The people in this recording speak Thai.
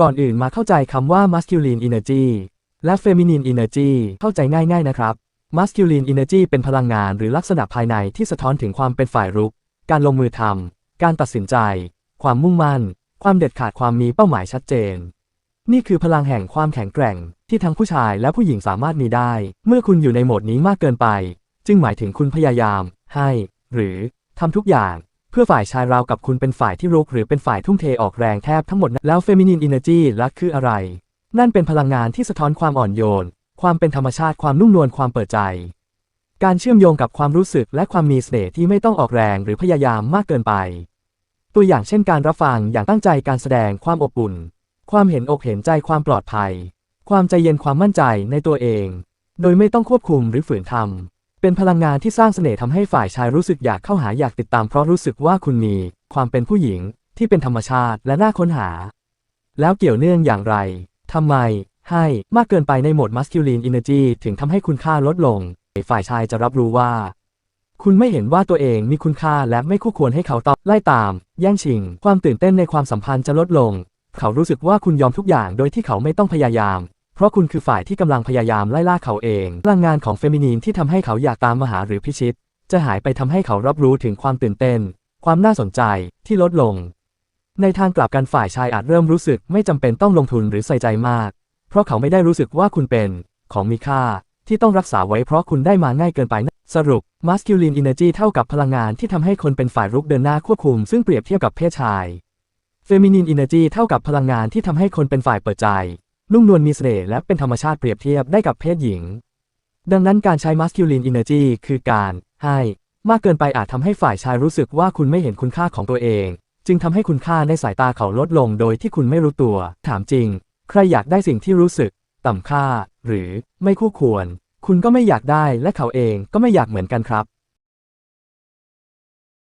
ก่อนอื่นมาเข้าใจคำว่า masculine energy และ feminine energy เข้าใจง่ายๆนะครับ masculine energy เป็นพลังงานหรือลักษณะภายในที่สะท้อนถึงความเป็นฝ่ายรุก การลงมือทำ การตัดสินใจ ความมุ่งมั่น ความเด็ดขาดความมีเป้าหมายชัดเจน นี่คือพลังแห่งความแข็งแกร่ง ที่ทั้งผู้ชายและผู้หญิงสามารถมีได้ เมื่อคุณอยู่ในโหมดนี้มากเกินไป จึงหมายถึงคุณพยายาม ให้ หรือทำทุกอย่าง เพื่อฝ่ายชายราวกับคุณเป็นฝ่ายที่รุกหรือเป็นฝ่ายทุ่มเทออกแรงแทบทั้งหมดแล้ว feminine energy ลักคืออะไร นั่นเป็นพลังงานที่สะท้อนความอ่อนโยน ความเป็นธรรมชาติความนุ่มนวลความเปิดใจ การเชื่อมโยงกับความรู้สึกและความมีเสน่ห์ที่ไม่ต้องออกแรงหรือพยายามมากเกินไป ตัวอย่างเช่นการรับฟังอย่างตั้งใจการแสดงความอบอุ่น ความเห็นอกเห็นใจความปลอดภัย ความใจเย็นความมั่นใจในตัวเอง โดยไม่ต้องควบคุมหรือฝืนทำ เป็นพลังงานที่สร้างเสน่ห์ทำให้ฝ่ายชายรู้สึกอยากเข้าหาอยากติดตามเพราะรู้สึกว่าคุณมี ความเป็นผู้หญิงที่เป็นธรรมชาติและน่าค้นหา แล้วเกี่ยวเนื่องอย่างไรทำไม ให้มากเกินไปในโหมด masculine energy ถึงทำให้คุณค่าลดลง ฝ่ายชายจะรับรู้ว่า คุณไม่เห็นว่าตัวเองมีคุณค่าและไม่คู่ควรให้เขาต่อไล่ตาม แย่งชิง ความตื่นเต้นในความสัมพันธ์จะลดลง เขารู้สึกว่าคุณยอมทุกอย่างโดยที่เขาไม่ต้องพยายาม เพราะคุณคือฝ่ายที่กำลังพยายามไล่ล่าเขาเองพลังงานของเฟมินีนที่ทำให้เขาอยากตามมาหาหรือพิชิต จะหายไปทำให้เขารับรู้ถึงความตื่นเต้น ความน่าสนใจที่ลดลง ในทางกลับกันฝ่ายชายอาจเริ่มรู้สึกไม่จำเป็นต้องลงทุนหรือใส่ใจมาก เพราะเขาไม่ได้รู้สึกว่าคุณเป็น ของมีค่า ที่ต้องรักษาไว้เพราะคุณได้มาง่ายเกินไปนะสรุป masculine energy เท่ากับพลังงานที่ทำให้คนเป็นฝ่ายรุกเดินหน้าควบคุม ซึ่งเปรียบเทียบกับเพศชาย feminine energy เท่ากับพลังงานที่ทำให้คนเป็นฝ่ายเปิดใจ นุ่มนวลมีเสน่ห์และเป็นธรรมชาติเปรียบเทียบได้กับเพศหญิง ดังนั้นการใช้ masculine energy คือการให้มากเกินไปอาจทำให้ฝ่ายชายรู้สึกว่าคุณไม่เห็นคุณค่าของตัวเอง จึงทำให้คุณค่าในสายตาเขาลดลงโดยที่คุณไม่รู้ตัว ถามจริง ใครอยากได้สิ่งที่รู้สึก ต่ำค่า หรือไม่คู่ควร คุณก็ไม่อยากได้และเขาเองก็ไม่อยากเหมือนกันครับ